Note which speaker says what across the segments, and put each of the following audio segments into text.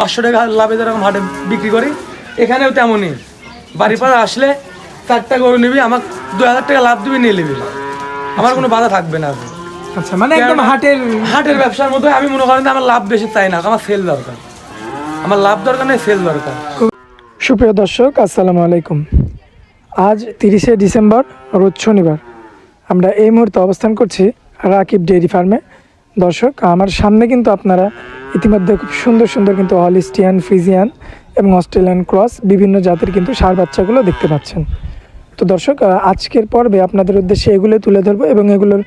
Speaker 1: পাঁচশো টাকা লাভে যেরকম হাটে বিক্রি করি এখানেও তেমনই। বাড়ির পাড়া আসলে চারটা গরু নিবি আমার দু হাজার টাকা লাভ দিবি নিয়ে নিবি। আমার কোনো বাধা থাকবে না।
Speaker 2: আচ্ছা মানে একদম হাটের
Speaker 1: হাটের ব্যবসার মধ্যে আমি মনে করেন আমার লাভ বেশি চাই না আমার সেল দরকার। আমার লাভ দরকার নেই সেল দরকার।
Speaker 2: সুপ্রিয় দর্শক আসসালামু আলাইকুম। আজ তিরিশে ডিসেম্বর রোজ শনিবার। আমরা এই মুহূর্তে অবস্থান করছি রাকিব ডেয়ারি ফার্মে। দর্শক আমার সামনে কিন্তু আপনারা ইতিমধ্যে খুব সুন্দর সুন্দর কিন্তু হলিস্টিয়ান ফ্রিজিয়ান এবং অস্ট্রেলিয়ান ক্রস বিভিন্ন জাতের কিন্তু সার বাচ্চাগুলো দেখতে পাচ্ছেন। তো দর্শক আজকের পর্বে আপনাদের উদ্দেশ্যে এগুলো তুলে ধরবো এবং এগুলোর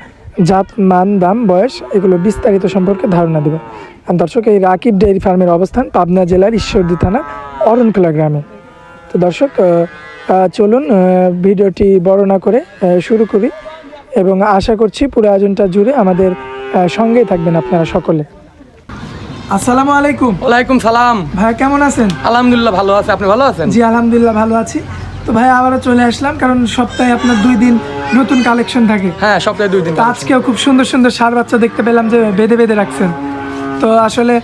Speaker 2: জাত, মান, দাম, বয়স এগুলো বিস্তারিত সম্পর্কে ধারণা দেবো। আর দর্শক, এই রাকিব ডেয়ারি ফার্মের অবস্থান পাবনা জেলার ঈশ্বরদী থানা, অরণখোলা গ্রামে। তো দর্শক চলুন ভিডিওটি বড় না করে শুরু করি এবং আশা করছি পুরো আয়োজনটা জুড়ে আমাদের সঙ্গেই থাকবেন আপনারা সকলে। আসসালামু আলাইকুম।
Speaker 1: ওয়ালাইকুম সালাম।
Speaker 2: ভাই কেমন আছেন?
Speaker 1: আলহামদুলিল্লাহ ভালো আছে। আপনি ভালো আছেন?
Speaker 2: জি আলহামদুলিল্লাহ ভালো আছি। তো ভাই আবারও চলে আসলাম কারণ সপ্তাহে আপনার দুই দিন নতুন কালেকশন থাকে।
Speaker 1: হ্যাঁ সপ্তাহে দুই দিন
Speaker 2: আজকেও খুব সুন্দর সুন্দর সার বাচ্চা দেখতে পেলাম যে বেঁধে বেঁধে রাখছেন। তো আসলে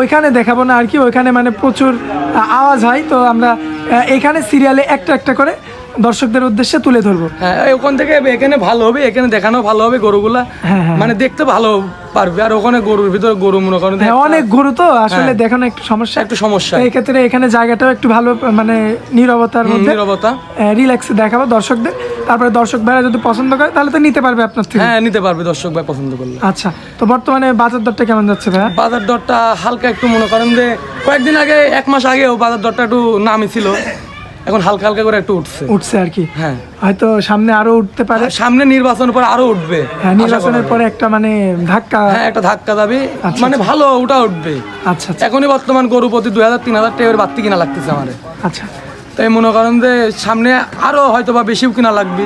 Speaker 2: ওইখানে দেখাবো না আর কি ওইখানে মানে প্রচুর আওয়াজ হয়। তো আমরা এখানে সিরিয়ালে একটা একটা করে দর্শকদের উদ্দেশ্যে তুলে ধরবো।
Speaker 1: হ্যাঁ ওখান থেকে এখানে ভালো হবে এখানে দেখানো ভালো হবে গরুগুলা।
Speaker 2: হ্যাঁ, হ্যাঁ।
Speaker 1: মানে দেখতে ভালো পারবে। আর ওখানে গরুর ভিতরে গরু মনে করেন
Speaker 2: হ্যাঁ অনেক গরু তো আসলে
Speaker 1: হ্যাঁ।
Speaker 2: দেখানো একটু সমস্যা।
Speaker 1: একটু সমস্যা।
Speaker 2: এই ক্ষেত্রে এখানে জায়গাটাও একটু ভালো মানে নীরবতার মধ্যে।
Speaker 1: নীরবতা।
Speaker 2: রিল্যাক্সে দেখাবো দর্শকদের। তারপরে দর্শক ভাইরা যদি পছন্দ করে তাহলে তো নিতে পারবে আপনার থেকে।
Speaker 1: হ্যাঁ নিতে পারবে দর্শক ভাই পছন্দ করলে।
Speaker 2: আচ্ছা তো বর্তমানে বাজার দরটা কেমন যাচ্ছে ভাইয়া?
Speaker 1: বাজার দরটা হালকা একটু মনে করেন যে কয়েকদিন আগে এক মাস আগেও বাজার দরটা একটু নামই ছিল। এখন হালকা হালকা করে একটু উঠছে।
Speaker 2: উঠছে আর কি।
Speaker 1: হ্যাঁ।
Speaker 2: হয়তো সামনে আরও উঠতে পারে।
Speaker 1: সামনে নির্বাচন পর আরও উঠবে।
Speaker 2: হ্যাঁ নির্বাচনের পরে একটা মানে ধাক্কা।
Speaker 1: হ্যাঁ একটা ধাক্কা যাবে।
Speaker 2: আচ্ছা,
Speaker 1: মানে ভালো ওটা উঠবে।
Speaker 2: আচ্ছা আচ্ছা।
Speaker 1: এখনই বর্তমান গরু প্রতি দুই হাজার তিন হাজার টাকার বাড়তি কিনা লাগতেছে আমার।
Speaker 2: আচ্ছা।
Speaker 1: তাই মনে করেন যে সামনে আরও হয়তো বা বেশিও কিনা লাগবে।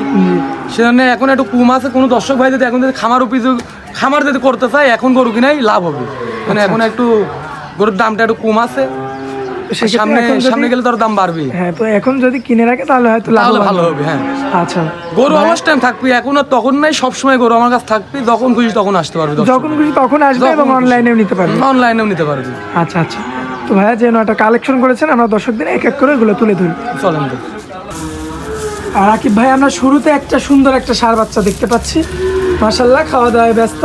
Speaker 1: সেজন্য এখন একটু কম আছে। কোনো দর্শক ভাই যদি এখন যদি খামার অভিযোগ খামার যদি করতে চায় এখন গরু কিনাই লাভ হবে। মানে
Speaker 2: আচ্ছা,
Speaker 1: এখন একটু গরুর দামটা একটু কম আছে। সামনে সামনে গেলে তোর দাম বাড়বে
Speaker 2: হ্যাঁ তো এখন যদি কিনে রাখে তাহলে হয়তো লাভ
Speaker 1: তাহলে ভালো হবে হ্যাঁ।
Speaker 2: আচ্ছা।
Speaker 1: গরু আমার টাইম থাকবে এখন আর তখন নাই সবসময় গরু আমার কাছে থাকবে যখন খুশি তখন আসতে পারবে
Speaker 2: যখন খুশি তখন আসবে এবং অনলাইনেও নিতে পারবে।
Speaker 1: অনলাইনেও নিতে পারবে।
Speaker 2: আচ্ছা আচ্ছা। তো ভাইয়া যে নয়টা কালেকশন করেছেন আমরা দর্শকদের এক এক করে এগুলো তুলে ধরি।
Speaker 1: চলেন
Speaker 2: আর আকিব ভাই আমরা শুরুতে একটা সুন্দর একটা সার বাচ্চা দেখতে পাচ্ছি। মাসাল্লাহ খাওয়া দাওয়ায় ব্যস্ত।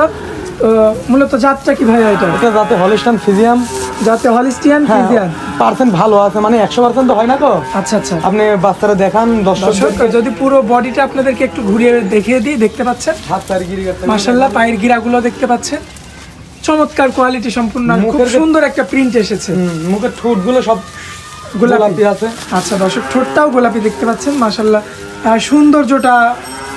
Speaker 2: মূলত জাতটা কি ভাই এটা?
Speaker 1: এটা যাতে হলিস্টান ফিজিয়াম।
Speaker 2: যাতে হলিস্টিয়ান ফ্রিজিয়ান
Speaker 1: পার্সেন্ট ভালো আছে মানে একশো পার্সেন্ট তো হয় না তো?
Speaker 2: আচ্ছা আচ্ছা।
Speaker 1: আপনি বাচ্চারা দেখান দর্শক
Speaker 2: যদি পুরো বডিটা আপনাদেরকে একটু ঘুরিয়ে দেখিয়ে দিই দেখতে পাচ্ছেন?
Speaker 1: হাত
Speaker 2: মাসাল্লাহ পায়ের গিরাগুলো দেখতে পাচ্ছেন। চমৎকার কোয়ালিটি সম্পূর্ণ খুব সুন্দর একটা প্রিন্ট এসেছে।
Speaker 1: মুখের ঠোঁটগুলো সব
Speaker 2: গোলাপি।
Speaker 1: আছে।
Speaker 2: আচ্ছা দর্শক ঠোঁটটাও গোলাপি দেখতে পাচ্ছেন মাসাল্লাহ সৌন্দর্যটা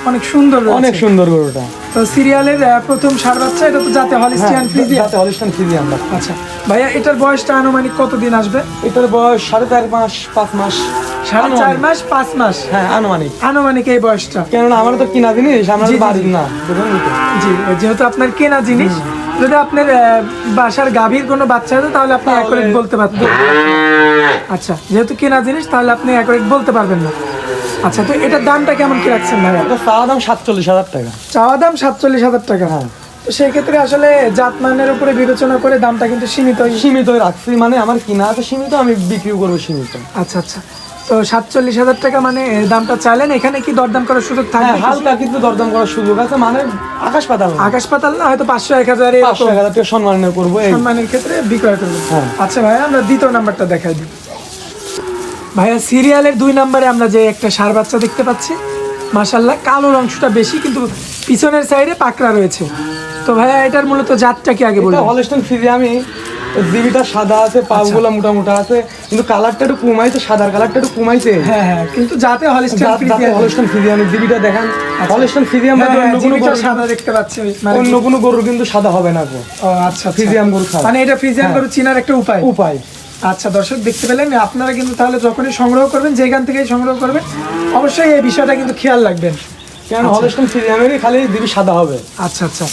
Speaker 2: অনেক সুন্দর
Speaker 1: অনেক সুন্দর গরুটা।
Speaker 2: তো সিরিয়ালের প্রথম সার বাচ্চা এটা তো যাতে হলিস্টিয়ান ফ্রিজিয়ান
Speaker 1: যাতে হলিস্টান ফিজিয়াম
Speaker 2: আচ্ছা ভাইয়া এটার বয়সটা আনুমানিক কতদিন আসবে?
Speaker 1: এটার বয়স সাড়ে চার মাস পাঁচ মাস।
Speaker 2: সাড়ে চার মাস পাঁচ মাস?
Speaker 1: হ্যাঁ আনুমানিক।
Speaker 2: আনুমানিক এই বয়সটা।
Speaker 1: কেননা আমার তো কিনা জিনিস আমার বাড়ির না
Speaker 2: জি যেহেতু আপনার কেনা জিনিস যদি আপনার বাসার গাভীর কোনো বাচ্চা হতো তাহলে আপনি অ্যাকোরেট বলতে পারতেন। আচ্ছা যেহেতু কেনা জিনিস তাহলে আপনি অ্যাকোরেট বলতে পারবেন না। আচ্ছা তো এটার দামটা কেমন কি রাখছেন ভাইয়া?
Speaker 1: চাওয়া দাম সাতচল্লিশ হাজার টাকা।
Speaker 2: চাওয়া দাম সাতচল্লিশ হাজার টাকা।
Speaker 1: হ্যাঁ।
Speaker 2: তো সেই ক্ষেত্রে আসলে জাতমানের উপরে বিবেচনা করে দামটা কিন্তু সীমিত
Speaker 1: সীমিত রাখছি মানে আমার কিনা আছে সীমিত আমি বিক্রিও করব সীমিত।
Speaker 2: আচ্ছা আচ্ছা। তো সাতচল্লিশ হাজার টাকা মানে দামটা চাইলেন এখানে কি দরদাম করার সুযোগ থাকে
Speaker 1: হালকা কিন্তু দরদাম করার সুযোগ আছে মানে আকাশ পাতাল
Speaker 2: আকাশ পাতাল না হয়তো পাঁচশো এক হাজার
Speaker 1: পাঁচশো এক হাজার টাকা সম্মানের করব
Speaker 2: সম্মানের ক্ষেত্রে বিক্রয় করব।
Speaker 1: হ্যাঁ।
Speaker 2: আচ্ছা ভাইয়া আমরা দ্বিতীয় নাম্বারটা দেখাই দিই। ভাইয়া সিরিয়ালের দুই নাম্বারে আমরা যে একটা সার বাচ্চা দেখতে পাচ্ছি মাসাল্লাহ কালোর অংশটা বেশি কিন্তু পিছনের সাইডে পাকড়া রয়েছে। তো ভাইয়া এটার মূলত জাতটা কি আগে বলব
Speaker 1: হলস্টন ফিজে আমি জিবিটা সাদা আছে পাগুলো মোটা মোটা আছে কিন্তু কালারটা একটু কমাইছে সাদার কালারটা একটু কমাইছে।
Speaker 2: হ্যাঁ হ্যাঁ কিন্তু যাতে হলিস্টিয়ান ফ্রিজিয়ান
Speaker 1: হলস্টন ফিজিয়াম জিবিটা দেখান। হলস্টন ফিজিয়াম
Speaker 2: হ্যাঁ,
Speaker 1: অন্য কোনো গরু-
Speaker 2: সাদা দেখতে পাচ্ছি মানে
Speaker 1: অন্য কোনো গরুর কিন্তু সাদা হবে না গো।
Speaker 2: আচ্ছা আচ্ছা।
Speaker 1: ফ্রিজিয়াম গরু খায়।
Speaker 2: মানে এটা ফ্রিজিয়ান গরু চিনার একটা উপায়?
Speaker 1: উপায়।
Speaker 2: আচ্ছা দর্শক দেখতে পেলেন আপনারা কিন্তু তাহলে যখনই সংগ্রহ করবেন যেখান থেকেই সংগ্রহ করবেন অবশ্যই এই বিষয়টা কিন্তু খেয়াল রাখবেন।
Speaker 1: কেন হলস্টন ফিজিয়ামেরই খালি দিবি সাদা হবে।
Speaker 2: আচ্ছা আচ্ছা।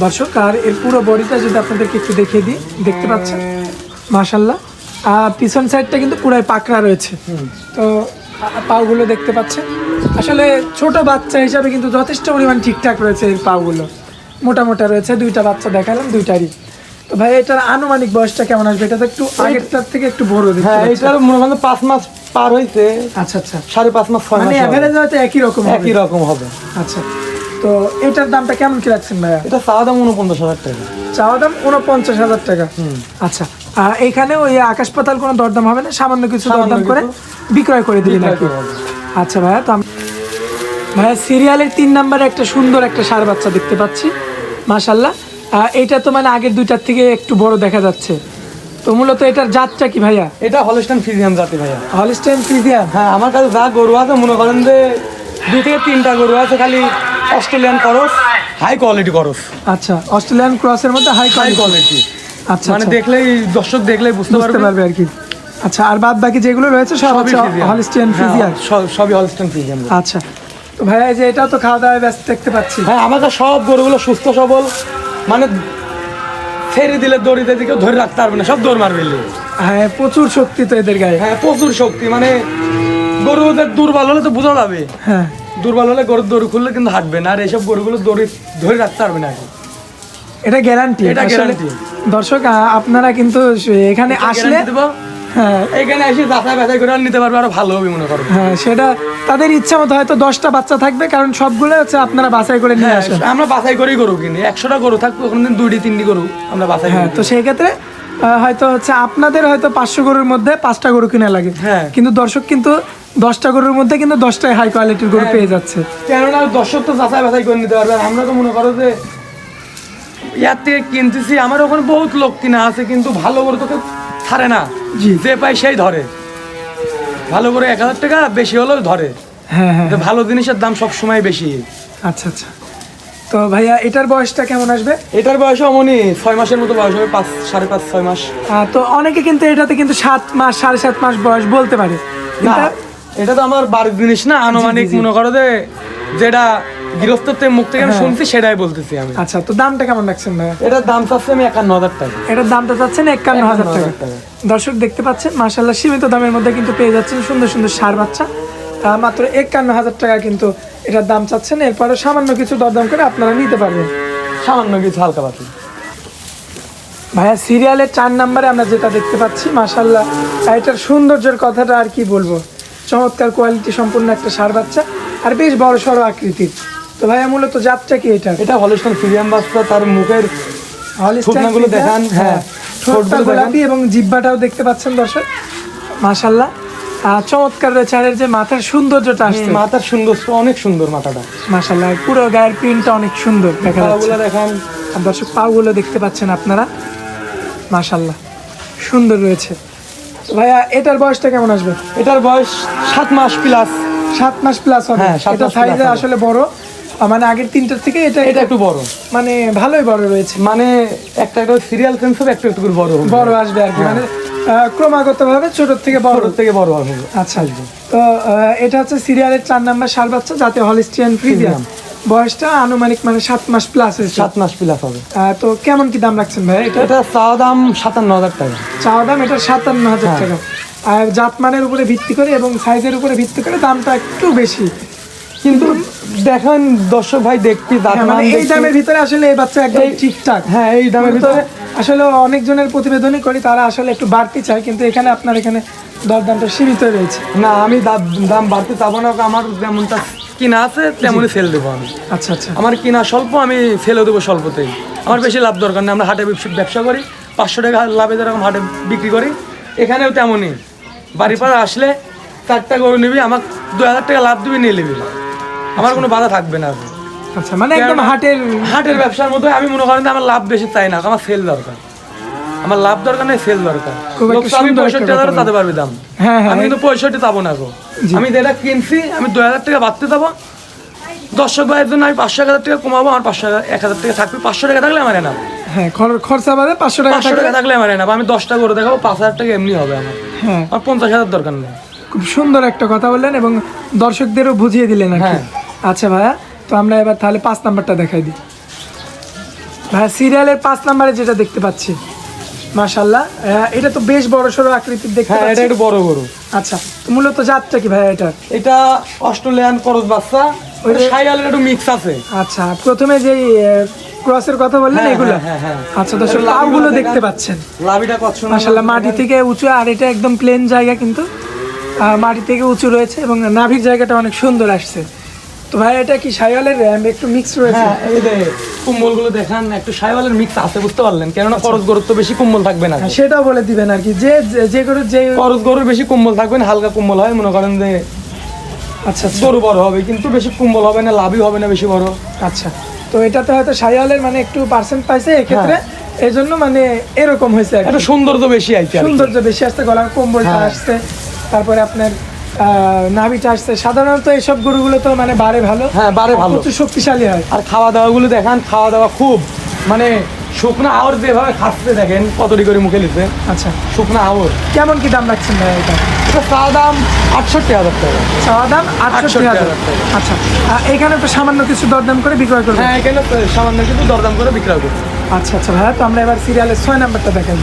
Speaker 2: দর্শক আর এর পুরো বডিটা যদি আপনাদেরকে একটু দেখিয়ে দিই দেখতে পাচ্ছেন? মাশাল্লাহ আর পিছন সাইডটা কিন্তু পুরাই পাকড়া রয়েছে। তো পাগুলো দেখতে পাচ্ছেন? আসলে ছোট বাচ্চা হিসাবে কিন্তু যথেষ্ট পরিমাণ ঠিকঠাক রয়েছে এর পাগুলো মোটা মোটা রয়েছে দুইটা বাচ্চা দেখালাম দুইটারই। তো ভাই এটার আনুমানিক বয়সটা কেমন আসবে? এটা তো একটু আগেরটার থেকে একটু বড়
Speaker 1: হ্যাঁ এটার মনে পাঁচ মাস পার হয়েছে
Speaker 2: আচ্ছা আচ্ছা।
Speaker 1: সাড়ে পাঁচ মাস
Speaker 2: মানে অ্যাভারেজ হয়তো একই রকম
Speaker 1: একই রকম হবে।
Speaker 2: আচ্ছা। তো এটার দামটা কেমন কি রাখছেন ভাইয়া?
Speaker 1: এটা চাওয়া দাম উনপঞ্চাশ হাজার টাকা।
Speaker 2: চাওয়া দাম উনপঞ্চাশ হাজার টাকা।
Speaker 1: হুম।
Speaker 2: আচ্ছা আর এখানে ওই আকাশ পাতাল কোনো দরদাম হবে না? সামান্য কিছু দরদাম করে বিক্রয় করে
Speaker 1: বিক্রয়
Speaker 2: নাকি আচ্ছা ভাইয়া তো আমি ভাইয়া সিরিয়ালের তিন নাম্বারে একটা সুন্দর একটা সার বাচ্চা দেখতে পাচ্ছি। মাশাল্লাহ এইটা তো মানে আগের দুইটার থেকে একটু বড় দেখা যাচ্ছে। তো মূলত এটার জাতটা কি ভাইয়া?
Speaker 1: এটা হলস্টান ফিজিয়াম জাতি ভাইয়া।
Speaker 2: হলিস্টাইন ফ্রিজিয়ান
Speaker 1: হ্যাঁ আমার কাছে যা গরু আছে মনে করেন যে দুই থেকে তিনটা গরু আছে খালি অস্ট্রেলিয়ান করস। হাই কোয়ালিটি করস।
Speaker 2: আচ্ছা অস্ট্রেলিয়ান ক্রসের মধ্যে হাই কোয়ালিটি আচ্ছা
Speaker 1: মানে
Speaker 2: আচ্ছা,
Speaker 1: দেখলেই দর্শক দেখলেই বুঝতে
Speaker 2: বুঝতে
Speaker 1: পারবে।
Speaker 2: আর কি। আচ্ছা আর বাদ বাকি যেগুলো রয়েছে সব হচ্ছে হলিস্টিয়ান
Speaker 1: হ্যাঁ, সবই হলস্টান ফিজিয়াম
Speaker 2: আচ্ছা। তো ভাইয়া এই যে এটাও তো খাওয়া দাওয়ায় ব্যস্ত দেখতে পাচ্ছি।
Speaker 1: হ্যাঁ আমাকে সব গরুগুলো সুস্থ সবল। মানে ছেড়ে দিলে দড়িতে দিকে ধরে রাখতে পারবে না সব দৌড় মারবে
Speaker 2: হ্যাঁ প্রচুর শক্তি তো এদের গায়ে।
Speaker 1: হ্যাঁ প্রচুর শক্তি। মানে গরুদের দুর্বল হলে তো বোঝা যাবে।
Speaker 2: হ্যাঁ।
Speaker 1: দুর্বল হলে গরুর দড়ি খুললে কিন্তু হাঁটবে না আর এইসব গরুগুলো দড়ি ধরে রাখতে পারবে না।
Speaker 2: এটা গ্যারান্টি
Speaker 1: এটা guarantee।
Speaker 2: দর্শক আপনারা কিন্তু এখানে আসলে
Speaker 1: দেবো।
Speaker 2: হ্যাঁ।
Speaker 1: এখানে এসে যাচাই বাছাই করে নিতে পারবে আরও ভালো হবে মনে করবে
Speaker 2: হ্যাঁ সেটা তাদের ইচ্ছা মতো হয়তো দশটা বাচ্চা থাকবে কারণ সবগুলো হচ্ছে আপনারা বাছাই করে নিয়ে আসেন।
Speaker 1: আমরা বাছাই করেই গরু কিনি। একশোটা গরু থাকবে দুইটি তিনটি গরু আমরা বাছাই
Speaker 2: হ্যাঁ তো সেই ক্ষেত্রে হয়তো হচ্ছে আপনাদের হয়তো পাঁচশো গরুর মধ্যে পাঁচটা গরু কিনা লাগে।
Speaker 1: হ্যাঁ।
Speaker 2: কিন্তু দর্শক কিন্তু দশটা গরুর মধ্যে কিন্তু দশটাই হাই কোয়ালিটির গরু
Speaker 1: হ্যাঁ।
Speaker 2: পেয়ে যাচ্ছে।
Speaker 1: কেননা দর্শক তো যাচাই বাছাই করে নিতে পারবে। আমরা তো মনে করো যে ইয়ার থেকে কিনতেছি আমার ওখানে বহুত লোক কিনা আছে কিন্তু ভালো গরু তোকে ছাড়ে না।
Speaker 2: জি।
Speaker 1: যে পাই সেই ধরে। ভালো করে এক হাজার টাকা বেশি হলেও ধরে।
Speaker 2: হ্যাঁ হ্যাঁ
Speaker 1: তো ভালো জিনিসের দাম সব সময় বেশি।
Speaker 2: আচ্ছা আচ্ছা। তো ভাইয়া এটার বয়সটা কেমন আসবে?
Speaker 1: এটার বয়স অমনি ছয় মাসের মতো বয়স হবে পাঁচ সাড়ে পাঁচ ছয় মাস।
Speaker 2: তো অনেকে কিন্তু এটাতে কিন্তু সাত মাস সাড়ে সাত মাস বয়স বলতে পারে।
Speaker 1: না
Speaker 2: এটা-
Speaker 1: তো আমার বাড়ির জিনিস না আনুমানিক মনে করো যে যেটা গৃহস্থত্বের মুখ থেকে আমি
Speaker 2: হ্যাঁ।
Speaker 1: শুনছি সেটাই বলতেছি আমি।
Speaker 2: আচ্ছা তো দামটা কেমন রাখছেন ভাইয়া?
Speaker 1: এটার দাম চাচ্ছে আমি একান্ন হাজার টাকা।
Speaker 2: এটার দামটা চাচ্ছেন একান্ন হাজার টাকা
Speaker 1: 51,000 টাকা।
Speaker 2: দর্শক দেখতে পাচ্ছেন মার্শাল্লাহ সীমিত দামের মধ্যে কিন্তু পেয়ে যাচ্ছেন সুন্দর সুন্দর সার বাচ্চা। মাত্র একান্ন হাজার টাকা কিন্তু এটার দাম চাচ্ছেন। এরপরে সামান্য কিছু দরদাম করে আপনারা নিতে পারবেন।
Speaker 1: সামান্য কিছু হালকা পাতি
Speaker 2: ভাইয়া সিরিয়ালের চার নাম্বারে আমরা যেটা দেখতে পাচ্ছি মাশাল্লাহ এটার সৌন্দর্যের কথাটা আর কি বলব? চমৎকার কোয়ালিটি সম্পূর্ণ একটা সার বাচ্চা আর বেশ বড় সড়ো আকৃতির। তো ভাইয়া মূলত জাতটা কি এটা
Speaker 1: এটা হলিস্টন ফিরিয়াম বাচ্চা তার মুখের
Speaker 2: ফ্রিজিয়ান,
Speaker 1: দেখান, হ্যাঁ।
Speaker 2: ঠোঁটটা গোলাপি এবং জিব্বাটাও দেখতে পাচ্ছেন দর্শক মাশাল্লাহ আহ, চমৎকার রয়েছে। আর এর যে মাথার সৌন্দর্যটা আসছে।
Speaker 1: মাথার সুন্দর অনেক সুন্দর মাথাটা।
Speaker 2: মাশাল্লাহ পুরো গায়ের প্রিন্টটা অনেক সুন্দর দেখা যাচ্ছে।
Speaker 1: দেখেন।
Speaker 2: দর্শক পাগুলো দেখতে পাচ্ছেন আপনারা? মাশাল্লাহ সুন্দর রয়েছে। ভাইয়া এটার বয়সটা কেমন আসবে?
Speaker 1: এটার বয়স সাত মাস প্লাস
Speaker 2: সাত মাস প্লাস হবে।
Speaker 1: হ্যাঁ,
Speaker 2: এটা সাইজে আসলে বড়। মানে আগের তিনটার থেকে এটা
Speaker 1: এটা একটু বড়।
Speaker 2: মানে ভালোই বড় রয়েছে।
Speaker 1: মানে একটা একটা সিরিয়াল সেন্স একটু একটু করে বড়
Speaker 2: বড় আসবে আর কি। মানে ক্রমাগত ভাবে ছোট থেকে বড়।
Speaker 1: থেকে বড় হবে।
Speaker 2: আচ্ছা। তো এটা হচ্ছে সিরিয়ালের চার নাম্বার সার বাচ্চা যাতে হলিস্টিয়ান ফ্রিজিয়ান বয়সটা আনুমানিক মানে সাত মাস প্লাস
Speaker 1: সাত মাস প্লাস হবে।
Speaker 2: তো কেমন কি দাম রাখছেন ভাই এটা?
Speaker 1: এটা চাওয়া দাম সাতান্ন হাজার টাকা।
Speaker 2: চাওয়া দাম এটা সাতান্ন হাজার
Speaker 1: হ্যাঁ।
Speaker 2: টাকা। আর জাতমানের উপরে ভিত্তি করে এবং সাইজের উপরে ভিত্তি করে দামটা একটু বেশি।
Speaker 1: কিন্তু দেখেন দর্শক ভাই দাঁত
Speaker 2: হ্যাঁ, মানে এই দামের ভিতরে আসলে এই বাচ্চা একদম ঠিকঠাক।
Speaker 1: হ্যাঁ এই দামের ভিতরে
Speaker 2: আসলে অনেকজনের প্রতিবেদনই করি তারা আসলে একটু বাড়তি চায় কিন্তু এখানে আপনার এখানে দরদামটা সীমিত রয়েছে।
Speaker 1: না আমি দাম বাড়তে চাবো না আমার যেমনটা কিনা আছে তেমনই সেল দেবো আমি।
Speaker 2: আচ্ছা আচ্ছা।
Speaker 1: আমার কিনা স্বল্প আমি ফেলে দেবো স্বল্পতেই। আমার বেশি লাভ দরকার নেই আমরা হাটে ব্যবসা- করি পাঁচশো টাকা লাভে যেরকম হাটে বিক্রি করি এখানেও তেমনই। বাড়ির পাড়ে আসলে চারটা গরু নিবি আমার দু হাজার টাকা লাভ দিবি নিয়ে নিবি। আমার কোনো বাধা থাকবে না।
Speaker 2: আচ্ছা মানে একদম হাটের
Speaker 1: হাটের ব্যবসার মধ্যে আমি মনে করেন আমার লাভ বেশি চাই না আমার সেল দরকার। আমার লাভ দরকার নেই সেল দরকার। আমি পঁয়ষট্টি পারবি দাম।
Speaker 2: হ্যাঁ, হ্যাঁ,
Speaker 1: আমি কিন্তু পঁয়ষট্টি না গো। আমি যেটা কিনছি আমি দু হাজার টাকা বাড়তে যাব দর্শক ভাইয়ের জন্য আমি পাঁচশো হাজার টাকা কমাবো আমার পাঁচশো এক হাজার টাকা থাকবে। পাঁচশো টাকা থাকলে আমার এনাম
Speaker 2: হ্যাঁ খরচা বাদে পাঁচশো টাকা
Speaker 1: পাঁচশো টাকা থাকলে আমার এনাম আমি দশটা করে দেখাবো পাঁচ হাজার টাকা এমনি হবে আমার।
Speaker 2: হ্যাঁ।
Speaker 1: আমার পঞ্চাশ হাজার দরকার নেই।
Speaker 2: খুব সুন্দর একটা কথা বললেন এবং দর্শকদেরও বুঝিয়ে দিলেন
Speaker 1: হ্যাঁ।
Speaker 2: আচ্ছা ভাইয়া তো আমরা এবার তাহলে পাঁচ নাম্বারটা দেখাই দিই। ভাইয়া সিরিয়ালের পাঁচ নাম্বারে যেটা দেখতে পাচ্ছি মাশাল্লাহ এটা তো বেশ বড় সড়ো আকৃতির দেখতে
Speaker 1: হ্যাঁ এটা একটু বড় গরু।
Speaker 2: আচ্ছা মূলত জাতটা কি ভাইয়া এটা?
Speaker 1: এটা অস্ট্রেলিয়ান করস বাচ্চা ওই সাইয়ালের একটু মিক্স আছে।
Speaker 2: আচ্ছা প্রথমে যেই ক্রসের কথা বললেন
Speaker 1: হ্যাঁ,
Speaker 2: এগুলো?
Speaker 1: হ্যাঁ, হ্যাঁ,
Speaker 2: আচ্ছা
Speaker 1: এটা লাভিগুলো।
Speaker 2: দেখতে পাচ্ছেন।
Speaker 1: লাভিটা কত
Speaker 2: মাসাল্লাহ মাটি থেকে উঁচু আর এটা একদম প্লেন জায়গা কিন্তু। মাটি থেকে উঁচু রয়েছে এবং নাভির জায়গাটা অনেক সুন্দর আসছে। তো ভাই এটা কি আহ, একটু মিক্স রয়েছে।
Speaker 1: হ্যাঁ এই যে কুম্বলগুলো দেখান একটু মিক্স আছে বুঝতে পারলেন? কেননা করজ গরুর তো বেশি কুম্বল থাকবে না।
Speaker 2: হ্যাঁ, সেটাও বলে দিবেন আর কি। যে যে- করে যে
Speaker 1: করজ গরুর বেশি কুম্বল থাকবে না হালকা কুম্বল হয় মনে করেন যে
Speaker 2: আচ্ছা আচ্ছা।
Speaker 1: গরু বড় হবে কিন্তু বেশি কুম্বল হবে না লাভই হবে না বেশি বড়।
Speaker 2: আচ্ছা। তো এটাতে হয়তো সাইওয়ালের মানে একটু পার্সেন্ট পাইছে এক্ষেত্রে এই জন্য মানে এরকম হয়েছে
Speaker 1: একটা সৌন্দর্য বেশি আইছে
Speaker 2: সৌন্দর্য বেশি আসছে গলার কম্বলটা
Speaker 1: হ্যাঁ।
Speaker 2: আসছে তারপরে আপনার নাভিটা আসছে সাধারণত এইসব গরুগুলো তো মানে বাড়ে ভালো।
Speaker 1: হ্যাঁ বারে ভালো।
Speaker 2: প্রচুর শক্তিশালী হয়।
Speaker 1: আর খাওয়া দাওয়া গুলো দেখান খাওয়া দাওয়া খুব মানে শুকনো আওয়ার যেভাবে খাচ্ছে দেখেন কতটি করে মুখে নিচ্ছে
Speaker 2: আচ্ছা।
Speaker 1: শুকনো আওয়ার
Speaker 2: কেমন কি দাম রাখছেন ভাই এটা?
Speaker 1: চা দাম আটষট্টি হাজার টাকা।
Speaker 2: চাওয়া দাম আটষট্টি হাজার।
Speaker 1: টাকা।
Speaker 2: আচ্ছা। এখানে তো সামান্য কিছু দরদাম করে বিক্রয় করবেন?
Speaker 1: হ্যাঁ এখানে সামান্য কিন্তু দরদাম করে বিক্রয় করছে।
Speaker 2: আচ্ছা আচ্ছা ভাইয়া তো আমরা এবার সিরিয়ালের ছয় নাম্বারটা দেখাই।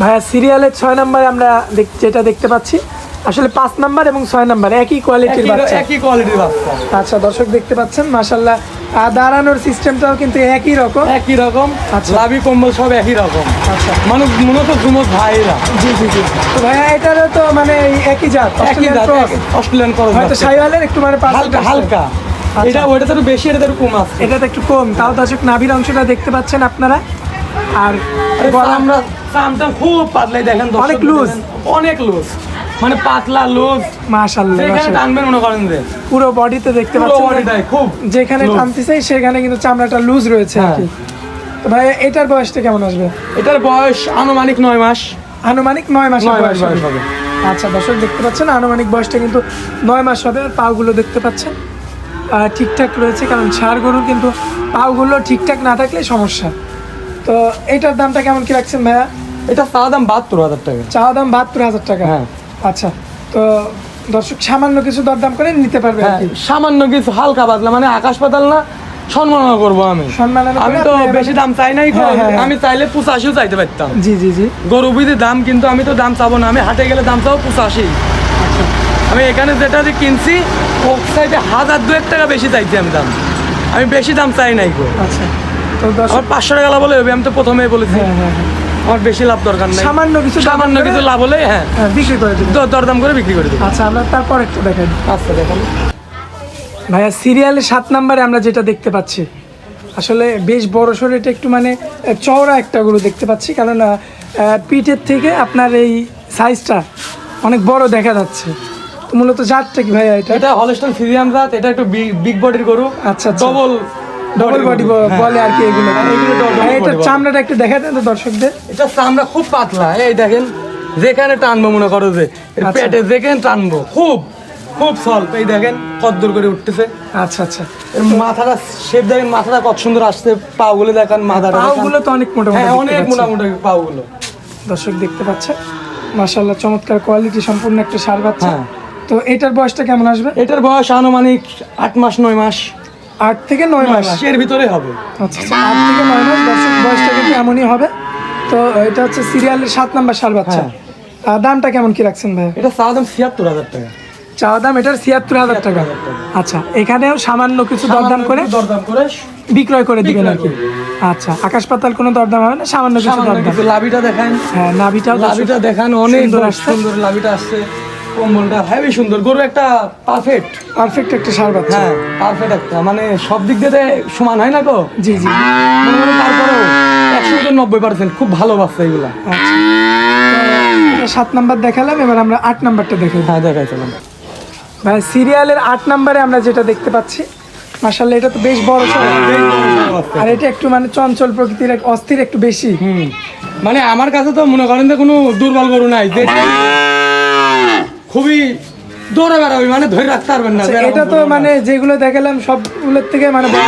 Speaker 2: ভাইয়া সিরিয়ালের ছয় নাম্বারে আমরা যেটা দেখতে পাচ্ছি আসলে পাঁচ নাম্বার এবং ছয় নাম্বার একই কোয়ালিটির বাচ্চা।
Speaker 1: একই কোয়ালিটির বাচ্চা।
Speaker 2: আচ্ছা দর্শক দেখতে পাচ্ছেন মাশাল্লাহ আর দাঁড়ানোর সিস্টেমটাও কিন্তু একই রকম।
Speaker 1: একই রকম
Speaker 2: আচ্ছা।
Speaker 1: লাভি কম্বল সব একই রকম।
Speaker 2: আচ্ছা।
Speaker 1: মানুষ মূলত যুমত ভাইরা।
Speaker 2: জি জি জি। তো ভাইয়া এটারও তো মানে একই জাত
Speaker 1: একই জাত, অস্ট্রেলিয়ান করস
Speaker 2: হয়তো সাইওয়ালের একটু মানে
Speaker 1: হালকা হালকা।
Speaker 2: আচ্ছা।
Speaker 1: এটা ওইটা তো বেশি এটা তো কম আছে।
Speaker 2: এটা তো একটু কম। তাও দর্শক নাভির অংশটা দেখতে পাচ্ছেন আপনারা। আর
Speaker 1: আমরা চামটা খুব পাতলাই দেখেন দর্শক
Speaker 2: অনেক
Speaker 1: লুজ অনেক লুজ মানে পাতলা লুজ
Speaker 2: মাশাল্লাহ
Speaker 1: যেখানে। টানবেন মনে করেন যে।
Speaker 2: পুরো বডিতে দেখতে
Speaker 1: পুরো
Speaker 2: পাচ্ছেন
Speaker 1: বডিটাই খুব
Speaker 2: যেখানে
Speaker 1: loose।
Speaker 2: টানতেছে সেখানে কিন্তু চামড়াটা লুজ রয়েছে আর
Speaker 1: হ্যাঁ।
Speaker 2: কি। তো ভাই এটার বয়সটা কেমন আসবে?
Speaker 1: এটার বয়স আনুমানিক নয় মাস।
Speaker 2: আনুমানিক নয়
Speaker 1: মাস
Speaker 2: বয়স হবে। আচ্ছা দর্শক দেখতে পাচ্ছেন আনুমানিক বয়সটা কিন্তু নয় মাস হবে আর পাগুলো দেখতে পাচ্ছেন। ঠিকঠাক রয়েছে কারণ ষাঁড় গরুর কিন্তু পাগুলো ঠিকঠাক না থাকলে সমস্যা। তো এটার দামটা কেমন কি রাখছেন ভাইয়া?
Speaker 1: এটা চাওয়া দাম বাহাত্তর হাজার টাকা।
Speaker 2: চাওয়া দাম বাহাত্তর হাজার টাকা।
Speaker 1: হ্যাঁ।
Speaker 2: আচ্ছা তো দর্শক সামান্য কিছু দরদাম করে নিতে পারবে
Speaker 1: হ্যাঁ সামান্য কিছু হালকা পাতলা মানে আকাশ পাতাল না সম্মাননা করব আমি। আমি তো বেশি দাম চাই নাই।
Speaker 2: হ্যাঁ, হ্যাঁ।
Speaker 1: আমি চাইলে পঁচাশিও চাইতে পারতাম।
Speaker 2: জি জি জি।
Speaker 1: গরু বুঝি দাম কিন্তু আমি তো দাম চাবো না আমি হাটে গেলে দাম চাবো পঁচাশি। আমি এখানে যেটা দিয়ে কিনছি ও সাইডে হাজার দু এক টাকা বেশি চাইছি আমি দাম। আমি বেশি দাম চাই নাই গো।
Speaker 2: আচ্ছা। তো
Speaker 1: পাঁচশো টাকা হলে হবে আমি তো প্রথমেই বলেছি।
Speaker 2: হ্যাঁ হ্যাঁ।
Speaker 1: আমার বেশি লাভ দরকার নেই।
Speaker 2: সামান্য কিছু
Speaker 1: সামান্য কিছু লাভ হলে হ্যাঁ।
Speaker 2: হ্যাঁ বিক্রি করে দেবেন।
Speaker 1: দ- দরদাম করে বিক্রি করে দেবো
Speaker 2: আচ্ছা আমরা তারপর একটু দেখাই।
Speaker 1: আচ্ছা দেখুন।
Speaker 2: ভাইয়া সিরিয়ালের সাত নাম্বারে আমরা যেটা দেখতে পাচ্ছি আসলে বেশ বড় সড়ো এটা একটু মানে চওড়া একটা গরু দেখতে পাচ্ছি কারণ পিঠের থেকে আপনার এই সাইজটা অনেক বড় দেখা যাচ্ছে। তো মূলত জাতটা কি ভাইয়া এটা?
Speaker 1: এটা হলস্টন ফিজিয়াম জাত এটা একটু বিগ বডির গরু।
Speaker 2: আচ্ছা, আচ্ছা।
Speaker 1: ডবল
Speaker 2: ডবল বডি বলে আর কি এগুলো।
Speaker 1: হ্যাঁ, এগুলো
Speaker 2: ভাইয়া,
Speaker 1: body
Speaker 2: এটার চামড়াটা একটু দেখা দেন তো দর্শকদের।
Speaker 1: এটা চামড়া খুব পাতলা। এই দেখেন যেখানে টানবো মনে করো যে
Speaker 2: আচ্ছা।
Speaker 1: পেটে যেখানে টানবো খুব খুব সল্প এই দেখেন কত দূর করে উঠতেছে।
Speaker 2: আচ্ছা আচ্ছা।
Speaker 1: এর মাথাটা শেপ দেখেন মাথাটা কত সুন্দর আসছে। পাগুলো দেখেন মাথাটা।
Speaker 2: পাগুলো তো অনেক মোটা
Speaker 1: হ্যাঁ অনেক
Speaker 2: পাচ্ছি।
Speaker 1: মোটামুটি পাগুলো।
Speaker 2: দর্শক দেখতে পাচ্ছেন মাশাল্লাহ চমৎকার কোয়ালিটি সম্পূর্ণ একটা সার বাচ্চা।
Speaker 1: হ্যাঁ।
Speaker 2: তো এটার বয়সটা কেমন আসবে?
Speaker 1: এটার বয়স আনুমানিক আট মাস নয় মাস।
Speaker 2: আট থেকে নয় মাস।
Speaker 1: এর ভিতরে হবে।
Speaker 2: আচ্ছা আচ্ছা আট থেকে নয় মাস দর্শক বয়সটা কিন্তু এমনই হবে? তো এটা হচ্ছে সিরিয়ালের সাত নাম্বার সার বাচ্চা।
Speaker 1: হ্যাঁ।
Speaker 2: দামটা কেমন কি রাখছেন ভাই
Speaker 1: এটা চা দাম ছিয়াত্তর হাজার টাকা।
Speaker 2: চাওয়া দাম এটার ছিয়াত্তর হাজার টাকা। আচ্ছা এখানেও সামান্য কিছু দরদাম করে
Speaker 1: দরদাম করে
Speaker 2: বিক্রয় করে দিবেন আর কি। আচ্ছা আকাশ পাতাল কোনো দরদাম হবে না সামান্য কিছু দরদাম।
Speaker 1: লাভিটা দেখান।
Speaker 2: হ্যাঁ নাভিটাও
Speaker 1: লাভিটা দেখান অনেক
Speaker 2: সুন্দর
Speaker 1: সুন্দর
Speaker 2: আসছে।
Speaker 1: সুন্দর লাভিটা আসছে। কম্বলটা হেভি সুন্দর। গরু একটা পারফেক্ট
Speaker 2: পারফেক্ট একটা সার বাচ্চা।
Speaker 1: হ্যাঁ পারফেক্ট একটা। মানে সব দিক দিয়ে সমান হয় না গো
Speaker 2: জি জি।
Speaker 1: তারপরেও একশো নব্বই পার্সেন্ট খুব ভালো বাচ্চা এগুলা।
Speaker 2: আচ্ছা। সাত নাম্বার দেখালাম এবার আমরা আট নাম্বারটা দেখে
Speaker 1: হ্যাঁ দেখাইছিলাম
Speaker 2: ভাই সিরিয়ালের আট নাম্বারে আমরা যেটা দেখতে পাচ্ছি মার্শাল্লাহ এটা তো বেশ বড় আর এটা একটু মানে চঞ্চল প্রকৃতির এক অস্থির একটু বেশি।
Speaker 1: হুম। মানে আমার কাছে তো মনে করেন যে কোনো দুর্বল গরু নাই। খুবই দৌড়ে বেড়াবে মানে ধরে রাখতে পারবেন না
Speaker 2: আচ্ছা, এটা তো মানে যেগুলো দেখালাম সবগুলোর থেকে মানে বড়।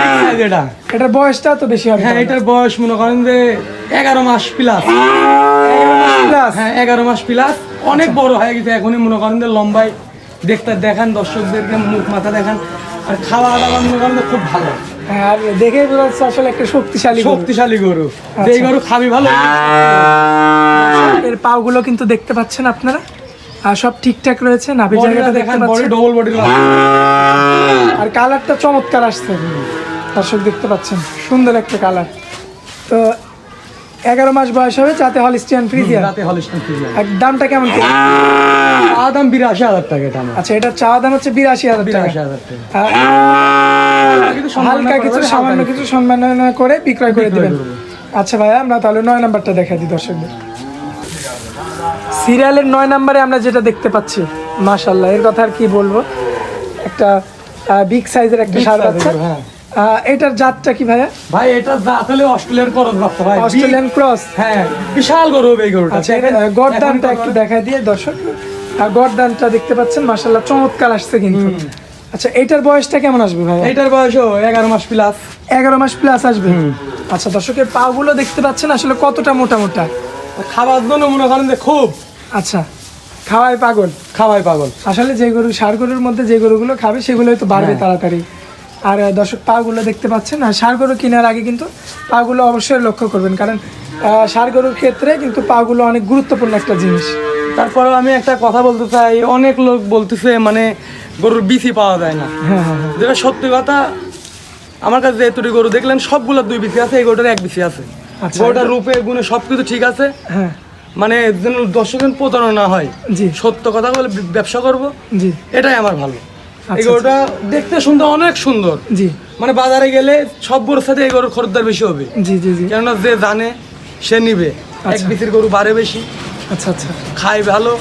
Speaker 1: Big size এটা
Speaker 2: এটার বয়সটা তো বেশি হবে
Speaker 1: হ্যাঁ এটার বয়স মনে করেন যে এগারো মাস প্লাস
Speaker 2: প্লাস
Speaker 1: হ্যাঁ এগারো মাস প্লাস অনেক বড় হয়ে গেছে এখনই মনে করেন যে লম্বাই দেখতে দেখান দর্শকদেরকে মুখ মাথা দেখান। আর খাওয়া দাওয়া মনে করেন খুব ভালো।
Speaker 2: আর দেখে বোঝা যাচ্ছে আসলে একটা শক্তিশালী
Speaker 1: শক্তিশালী গরু।
Speaker 2: আচ্ছা।
Speaker 1: যেই গরু খাবি ভালো।
Speaker 2: এর পাগুলো কিন্তু দেখতে পাচ্ছেন আপনারা? আর সব ঠিকঠাক রয়েছে নাভি জায়গাটা দেখতে
Speaker 1: দেখান বডি
Speaker 2: পাচ্ছেন
Speaker 1: ডবল বডির
Speaker 2: আর কালারটা চমৎকার আসছে। দর্শক দেখতে পাচ্ছেন সুন্দর একটা কালার। তো এগারো মাস বয়স হবে যাতে হলিস্টিয়ান ফ্রিজিয়ান
Speaker 1: রাতে হলিস্টান ফ্রিজিয়ান
Speaker 2: আর দামটা কেমন কি?
Speaker 1: আদাম বিরাশি হাজার টাকা এটা
Speaker 2: আচ্ছা এটা চা দাম হচ্ছে বিরাশি হাজার টাকা। হালকা কিছু সামান্য কিছু সম্মাননা করে বিক্রয় করে দিবেন। আচ্ছা ভাইয়া আমরা তাহলে নয় নাম্বারটা দেখা দিই দর্শকদের। সিরিয়ালের নয় নাম্বারে আমরা যেটা দেখতে পাচ্ছি মাশাল্লাহ এর কথা আর কি বলব? একটা বিগ সাইজের একটা সার বাচ্চা
Speaker 1: হ্যাঁ।
Speaker 2: এটার জাতটা কি ভাইয়া?
Speaker 1: ভাই এটা আসলে অস্ট্রেলিয়ার করজ বাচ্চা ভাই।
Speaker 2: অস্ট্রেলিয়ান ক্রস
Speaker 1: হ্যাঁ বিশাল গরু হবে এই গরুটা।
Speaker 2: আচ্ছা এর গরদানটা একটু দেখাই দিয়ে দর্শক। আর গরদানটা দেখতে পাচ্ছেন মাশাল্লাহ চমৎকার আসছে কিন্তু। আচ্ছা এটার বয়সটা কেমন আসবে ভাইয়া?
Speaker 1: এইটার বয়সও এগারো মাস প্লাস
Speaker 2: এগারো মাস প্লাস আসবে? আচ্ছা দর্শকের পাগুলো দেখতে পাচ্ছেন আসলে কতটা মোটা মোটা?
Speaker 1: খাবার জন্য মনে করেন যে খুব
Speaker 2: আচ্ছা খাওয়ায় পাগল
Speaker 1: খাওয়াই পাগল।
Speaker 2: আসলে যে গরু সার গরুর মধ্যে যে গরুগুলো খাবে সেগুলো হয়তো বাড়বে
Speaker 1: হ্যাঁ।
Speaker 2: তাড়াতাড়ি। আর দর্শক পাগুলো দেখতে পাচ্ছেন? আর সার গরু কেনার আগে কিন্তু পাগুলো অবশ্যই লক্ষ্য করবেন। কারণ সার গরুর ক্ষেত্রে কিন্তু পাগুলো অনেক গুরুত্বপূর্ণ একটা জিনিস।
Speaker 1: তারপরেও আমি একটা কথা বলতে চাই। অনেক লোক বলতেছে মানে গরুর বিসি পাওয়া যায় না।
Speaker 2: হ্যাঁ হ্যাঁ হ্যাঁ।
Speaker 1: যেটা সত্যি কথা আমার কাছে যে গরু দেখলেন সবগুলো দুই বিসি আছে এই গরুটার এক বিসি আছে।
Speaker 2: আচ্ছা।
Speaker 1: গরুটার রূপে গুণে সব কিছু ঠিক আছে।
Speaker 2: হ্যাঁ।
Speaker 1: মানে যেন দর্শকের প্রতারণা হয়
Speaker 2: জি।
Speaker 1: সত্য কথা বলে ব্যবসা করব
Speaker 2: জি।
Speaker 1: এটাই আমার ভালো। এই
Speaker 2: আচ্ছা,
Speaker 1: গরুটা দেখতে সুন্দর অনেক সুন্দর।
Speaker 2: জি।
Speaker 1: মানে বাজারে গেলে সব গরুর সাথে এই গরুর খরিদ্দার বেশি হবে।
Speaker 2: জি জি জি।
Speaker 1: কেননা যে জানে সে নিবে। এক
Speaker 2: আচ্ছা।
Speaker 1: গরু বাড়ে বেশি।
Speaker 2: আচ্ছা আচ্ছা।
Speaker 1: খায় ভালো।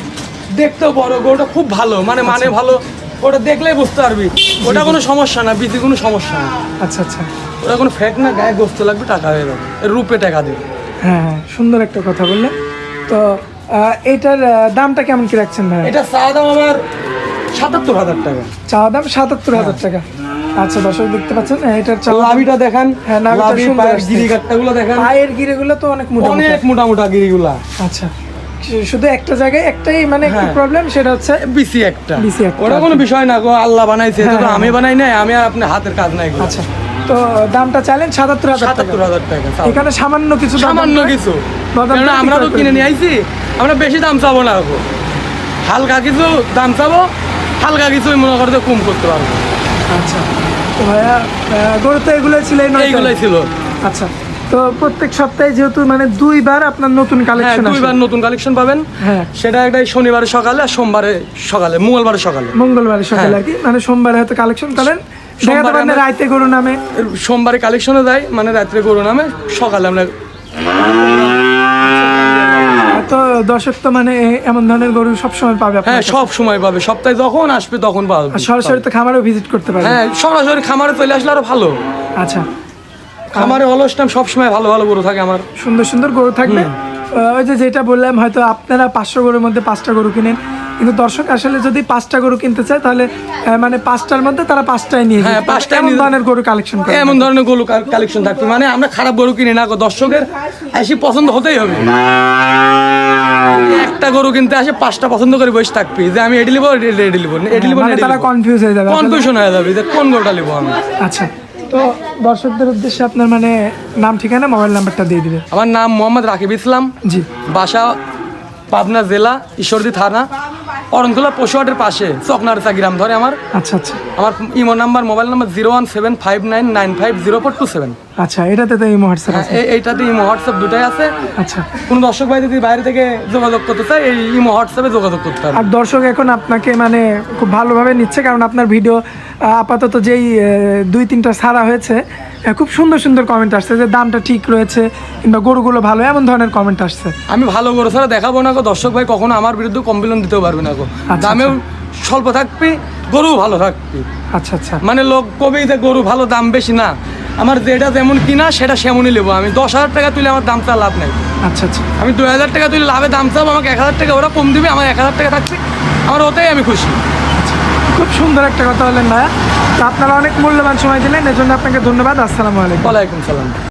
Speaker 1: দেখতেও বড় গরুটা খুব ভালো। মানে মানে
Speaker 2: আচ্ছা।
Speaker 1: ভালো। ওটা দেখলেই বুঝতে পারবি। ওটা কোনো সমস্যা না বিসি কোনো সমস্যা না।
Speaker 2: আচ্ছা আচ্ছা।
Speaker 1: ওটা কোনো ফ্যাক না গায়ে গোস্ত লাগবে টাকা হয়ে যাবে। রূপে টাকা দেবে।
Speaker 2: হ্যাঁ হ্যাঁ। সুন্দর একটা কথা বললেন। তো এটার দামটা কেমন কি রাখছেন ভাই?
Speaker 1: এটা চা দাম আমার সাতাত্তর হাজার টাকা।
Speaker 2: চাওয়া দাম সাতাত্তর হাজার টাকা। আচ্ছা দর্শক দেখতে পাচ্ছেন হ্যাঁ, এটার
Speaker 1: লাভিটা দেখান।
Speaker 2: হ্যাঁ,
Speaker 1: লাভি পায়ের
Speaker 2: আসছে।
Speaker 1: গিরিগাটটা গুলো
Speaker 2: পায়ের গিরেগুলো তো অনেক মোটা।
Speaker 1: অনেক মোটা। মোটা গিরিগুলা।
Speaker 2: আচ্ছা শুধু একটা জায়গায় একটাই মানে
Speaker 1: হ্যাঁ।
Speaker 2: প্রবলেম সেটা হচ্ছে
Speaker 1: বিসি একটা।
Speaker 2: বিসি একটা,
Speaker 1: ওটা কোনো বিষয় না গো আল্লাহ বানাইছে। এটা তো
Speaker 2: হ্যাঁ,
Speaker 1: আমি বানাই নাই আমি আর আপনি হাতের কাজ নাই।
Speaker 2: আচ্ছা। তো দামটা চাইলেন সাতাত্তর হাজার টাকা।
Speaker 1: সাতাত্তর হাজার টাকা
Speaker 2: এখানে সামান্য কিছু
Speaker 1: সামান্য কিছু। আমরা তো কিনে নিয়ে আইছি আমরা বেশি দাম চাবো না হালকা কিছু দাম চাবো হালকা কিছু মনে করতে কম করতে পারব।
Speaker 2: আচ্ছা। তো ভাইয়া গরু তো এগুলোই ছিল?
Speaker 1: এইগুলাই ছিল।
Speaker 2: আচ্ছা। তো প্রত্যেক সপ্তাহে যেহেতু মানে দুইবার আপনার নতুন
Speaker 1: হ্যাঁ
Speaker 2: কালেকশন
Speaker 1: দুইবার নতুন কালেকশন পাবেন।
Speaker 2: হ্যাঁ।
Speaker 1: সেটা একটা শনিবারে সকালে আর সোমবারে সকালে মঙ্গলবারে সকালে।
Speaker 2: মঙ্গলবার সকালে
Speaker 1: হ্যাঁ।
Speaker 2: আর কি। মানে সোমবারে হয়তো কালেকশন করেন। দেখাতে পারেন রাইতে গরু নামে?
Speaker 1: সোমবারে কালেকশনে যায় মানে রাত্রে গরু নামে সকালে আমরা
Speaker 2: তো দর্শক তো মানে এমন ধরনের গরু সবসময় পাবে
Speaker 1: হ্যাঁ সব সময় পাবে। সপ্তাহে যখন আসবে তখন পাবে।
Speaker 2: সরাসরি তো খামারেও ভিজিট করতে পারবে।
Speaker 1: হ্যাঁ সরাসরি খামারে চলে আসলে আরও ভালো।
Speaker 2: আচ্ছা।
Speaker 1: খামারে অলস টাইম সবসময় ভালো ভালো গরু থাকে আমার।
Speaker 2: সুন্দর সুন্দর গরু থাকবে। ওই যে যেটা বললাম হয়তো আপনারা পাঁচশো গরুর মধ্যে পাঁচটা গরু কিনেন। কিন্তু দর্শক আসলে যদি পাঁচটা গরু কিনতে চায় তাহলে মানে পাঁচটার মধ্যে তারা পাঁচটাই নিয়ে
Speaker 1: হ্যাঁ,
Speaker 2: যাবে
Speaker 1: পাঁচটাই
Speaker 2: এমন ধরনের গরু কালেকশন করে
Speaker 1: এমন ধরনের গরু কালেকশন থাকবে। মানে আমরা খারাপ গরু কিনি না দর্শকের এসে পছন্দ হতেই হবে। একটা গরু কিনতে আসে পাঁচটা পছন্দ করে বসে থাকবি। যে আমি এডি লিবো এডি লিবো এডি লিবো
Speaker 2: তারা কনফিউজ হয়ে যাবে।
Speaker 1: কনফিউশন হয়ে যাবে যে কোন গরুটা লিবো আমি।
Speaker 2: আচ্ছা। তো দর্শকদের উদ্দেশ্যে আপনার মানে নাম ঠিকানা মোবাইল নাম্বারটা দিয়ে দিবে
Speaker 1: আমার নাম মোহাম্মদ রাকিব ইসলাম।
Speaker 2: জি।
Speaker 1: বাসা পাবনা জেলা ঈশ্বরদী থানা অরণখোলা পশুহাটের পাশে চকনারচা গ্রাম ধরে আমার।
Speaker 2: আচ্ছা আচ্ছা।
Speaker 1: আমার imo number mobile number zero one seven five nine nine five zero four two seven.
Speaker 2: আচ্ছা এটাতে তো এই হোয়াটসঅ্যাপ আছে।
Speaker 1: এইটাতে ইমো হোয়াটসঅ্যাপ দুটাই আছে।
Speaker 2: আচ্ছা।
Speaker 1: কোনো দর্শক ভাই যদি বাইরে থেকে যোগাযোগ করতে চায় এই ইমো হোয়াটসঅ্যাপে যোগাযোগ করতে হবে
Speaker 2: আর দর্শক এখন আপনাকে মানে খুব ভালোভাবে নিচ্ছে কারণ আপনার ভিডিও আপাতত যেই দুই তিনটা ছাড়া হয়েছে খুব সুন্দর সুন্দর কমেন্ট আসছে যে দামটা ঠিক রয়েছে কিংবা গরুগুলো ভালো এমন ধরনের কমেন্ট আসছে।
Speaker 1: আমি ভালো গরু ছাড়া দেখাবো না গো দর্শক ভাই কখনো আমার বিরুদ্ধে কমপ্লেন দিতেও পারবে না গো।
Speaker 2: আচ্ছা,
Speaker 1: দামেও স্বল্প থাকবি গরু ভালো থাকবি।
Speaker 2: আচ্ছা আচ্ছা।
Speaker 1: মানে লোক কবে যে গরু ভালো দাম বেশি না আমার যেটা যেমন কিনা সেটা সেমনই নেব আমি। দশ হাজার টাকা তুলে আমার দামটা লাভ নাই।
Speaker 2: আচ্ছা আচ্ছা।
Speaker 1: আমি দুই হাজার টাকা তুলে লাভে দাম চাবো আমাকে এক হাজার টাকা ওরা কম দিবে আমার এক হাজার টাকা থাকছে আমার ওতেই আমি খুশি।
Speaker 2: খুব সুন্দর একটা কথা বললেন ভাইয়া। তো আপনারা অনেক মূল্যবান সময় দিলেন, এজন্য আপনাকে ধন্যবাদ। আসসালামু আলাইকুম।
Speaker 1: ওয়ালাইকুম সালাম।